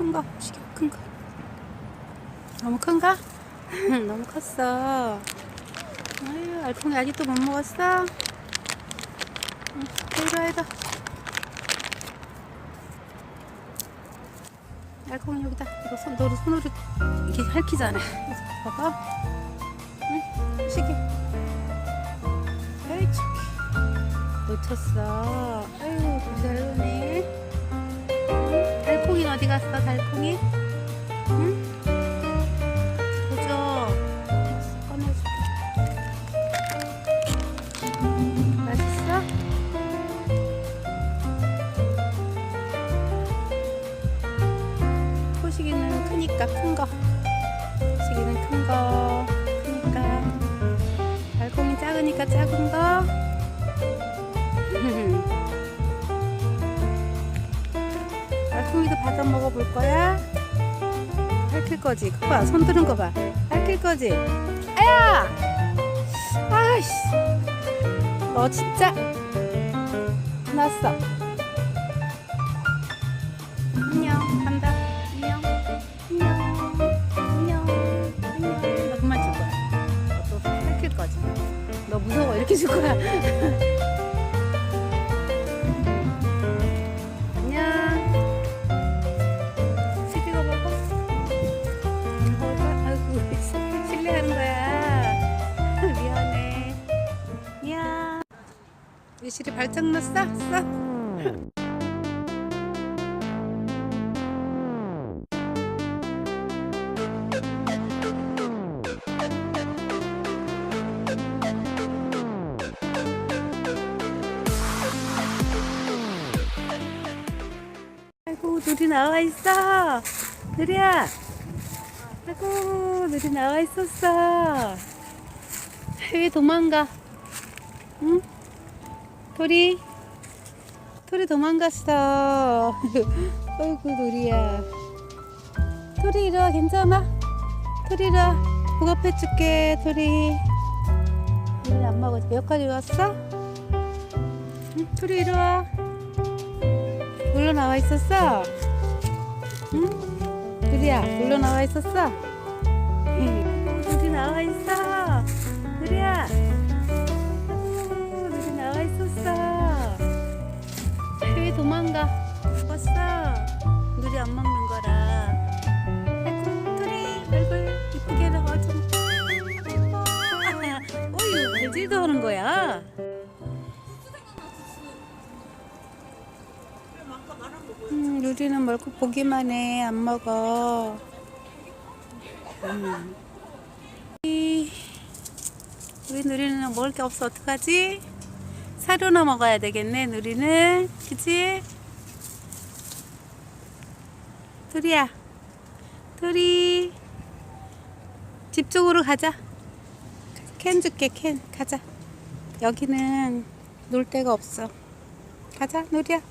큰 거, 시켜, 큰 거. 너무 큰가? 너무 컸어. 아유, 알콩이 아직도 못 먹었어? 응, 이리 이리. 알콩이 여기다. 이거 손, 너를 손으로 이렇게 핥히잖아. 봐봐. 응, 시계. 에이, 참. 놓쳤어. 아유, 잘하네. 갔어, 달콩이? 응? 보죠. 꺼내줄게. 맛있어? 호식이는 크니까 큰 거. 호식이는 큰 거. 크니까. 달콩이 작으니까 작은 거. 달콩이도 받아 먹어볼 거야? 핥힐 거지? 그거 봐, 손 드는 거 봐. 핥힐 거지? 아야! 아이씨. 너 진짜. 났어. 안녕. 간다. 안녕. 안녕. 안녕. 안녕. 너 그만 줄 거야. 너 또 핥힐 거지? 너 무서워. 이렇게 줄 거야. 유실이 발작 났어? 써? 아이고, 누리 나와 있어. 누리야. 아이고, 누리 나와 있었어. 왜 도망가? 응? 토리? 토리 도망갔어. 아이고, 누리야. 토리 이리 와, 괜찮아? 토리 이리 와. 부업해줄게, 토리. 토리 안 먹어. 여기까지 왔어? 응? 토리 이리 와. 놀러 나와 있었어? 응? 누리야, 놀러 나와 있었어? 누리 나와 있어. 왜 도망가? 먹었어. 누리 안 먹는 거라. 아이고, 누리 얼굴 이쁘게 나와 좀. 아이고, 어휴, 발질도 하는 거야. 음, 누리는 멀고 보기만 해. 안 먹어. 음. 이, 우리 누리는 먹을 게 없어. 어떡하지? 사료나 먹어야 되겠네, 누리는. 그치? 누리야. 누리. 집 쪽으로 가자. 캔 줄게, 캔. 가자. 여기는 놀 데가 없어. 가자, 누리야.